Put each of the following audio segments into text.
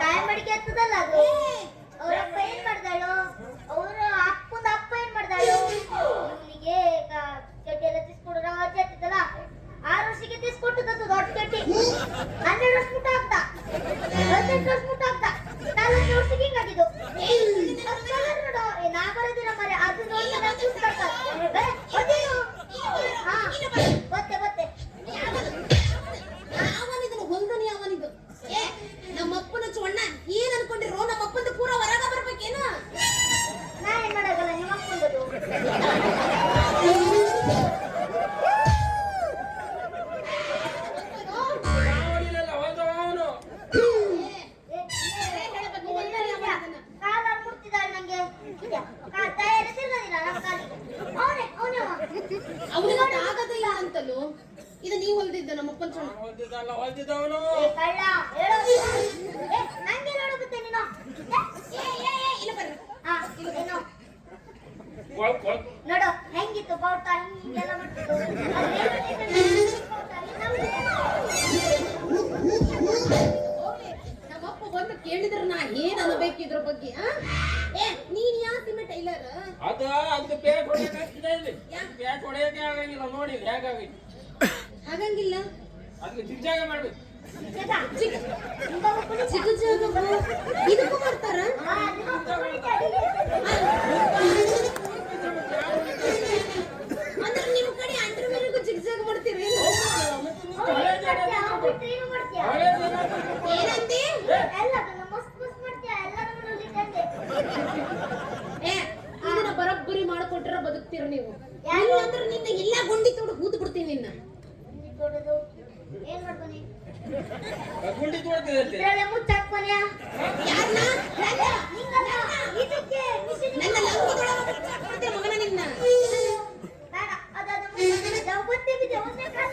Time ಅಡಿಗೆ ಆಗ್ತದಲ್ಲ ಅದು ಅವ್ರ ಅಪ್ಪ ಏನ್ ಮಾಡ್ದಾಳು ಅವ್ರ ಅಪ್ಪನ ಅಪ್ಪ ಏನ್ ಮಾಡ್ದಾಳು ಇವನಿಗೆ ಚಡ್ಡಿ ಎಲ್ಲ ತಿಸ್ಕೊಡು ನಾವು ಅಜ್ಜಿ ಆಗ್ತಿದ್ದಲ್ಲ ಆರು ವರ್ಷಕ್ಕೆ ತಿಸ್ಕೊಟ್ಟು ದೊಡ್ಡ ಚಡ್ಡಿ ಹನ್ನೆರಡು ವರ್ಷ ಮುಟ್ಟ ಆಗ್ತಾ ಹದಿನೆಂಟು ವರ್ಷ ನೋಡು ಹೆಂಗಿತ್ತು ಬಾವುಟ? ಹಿಂಗೆಲ್ಲ ನಮ್ಮಪ್ಪ ಬಂದು ಕೇಳಿದ್ರ ನಾ ಏನ್ ಅನ್ಬೇಕು ಇದ್ರ ಬಗ್ಗೆ ಏ ನೀನ್ ಯಾವ ಸಿಮೆ ಟೈಲರ್? ಅದ ಅದಕ್ಕೆ ಬ್ಯಾಗ್ ಹೊಡೆಯಕ್ಕೆ ಇಲ್ಲಿ. ಬ್ಯಾಗ್ ಹೊಡೆಯಕ್ಕೆ ಆಗಂಗಿಲ್ಲ ನೋಡಿ ಬೇಗ ಆಗೈತಿ. ಆಗಂಗಿಲ್ಲ? ಅದಕ್ಕೆ ಜಿಗ್ಜಾಗ ಮಾಡ್ಬೇಕು. ಜಿಗ್ಜಾಗ ಇದಕ್ಕೂ ಮಾಡ್ತಾರ? ಮಾಡ್ಕೊನಿ ಗುಂಡಿ ತೋಡ್ಕೆ ಹೇಳ್ತೆ ಹೇಳೆ ಮುಚ್ಚಾಕ್ಕೊನಿ ಯಾರನ್ನ ಹೇಳೆ ನಿಂಗಲ್ಲ ಇದಕ್ಕೆ ನನ್ನ ಲಂಗ ತೊಡವ ಮುಚ್ಚಾಕ್ಕೊತೆ ಮಗನ ನಿನ್ನ ಬೇಡ ಅದದು ಮಗನ ಜಾವ ಬತ್ತೆ ಬಿದೆ ಒಂದೇ ಕಾಲ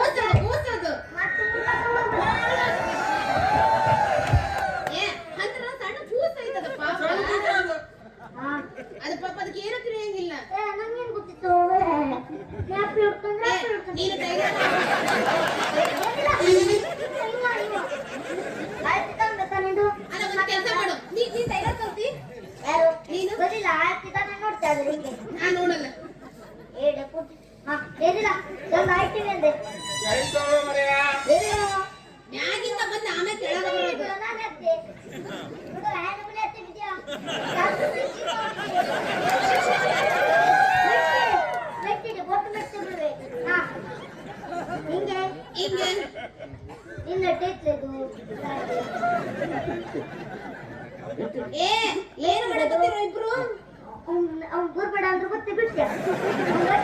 ಅವ್ನು ಗುರ್ಬೇಡ ಅಂದ್ರು ಗೊತ್ತೆ ಬಿಡ್ತೀಯ?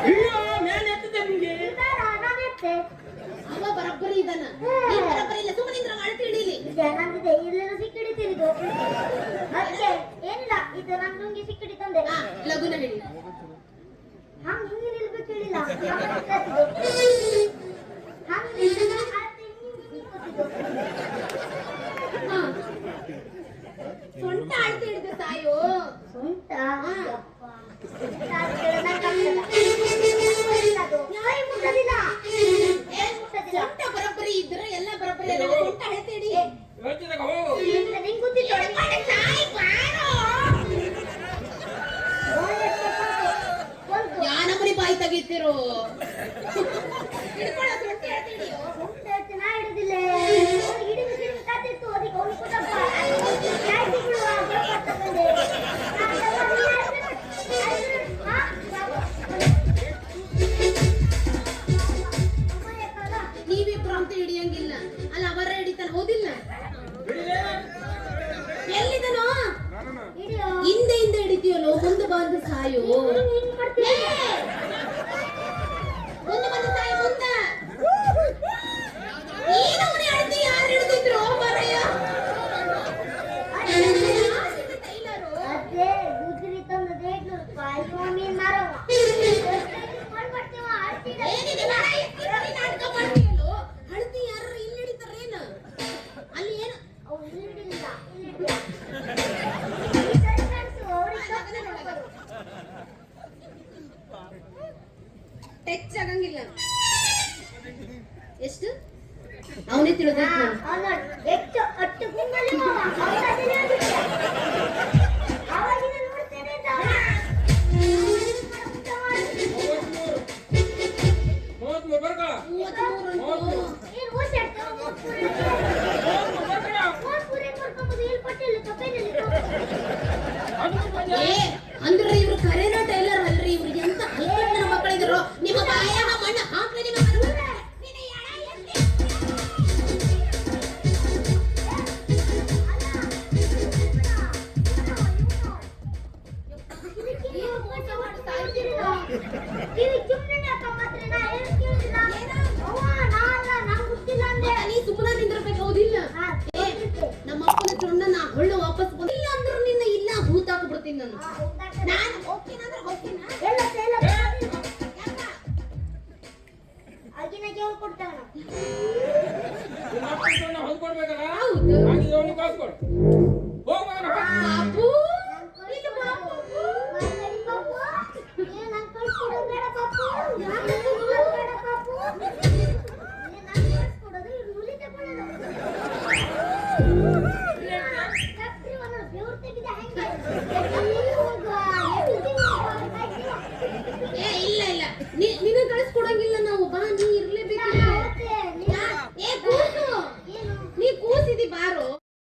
ಇಲ್ಲ ನಾನು ಎತ್ತಿದ್ದೆ ನಿಂಗೆ. ಬೇಡ ನಾನು ಎತ್ತೆ. ಅವ ಬರಬ್ಬರಿ ಇಲ್ಲ ಸುಮ್ಮನೆ ಇಂದ್ರ ತಿಳಿಲಿ ನಂದಿದೆ ಇಲ್ಲೆಲ್ಲ ಸಿಕ್ಕಿಡಿ ಮತ್ತೆ ಏನಿಲ್ಲ ಇದು ನಾನು ನುಂಗಿ ಸಿಕ್ಕಿಡಿ ತಂದೆ. ಲಗುನ ಹೇಳಿ ಹಂಗೆ ಹೇಳಿಲ್ಲ. 哎呦 ಟಚ್ ಆಗಂಗಿಲ್ಲ. ಎಷ್ಟು? ಅವನೇ ತಿಳಿದ ಹೌದು. ಕಾಸು ಕೊಡು.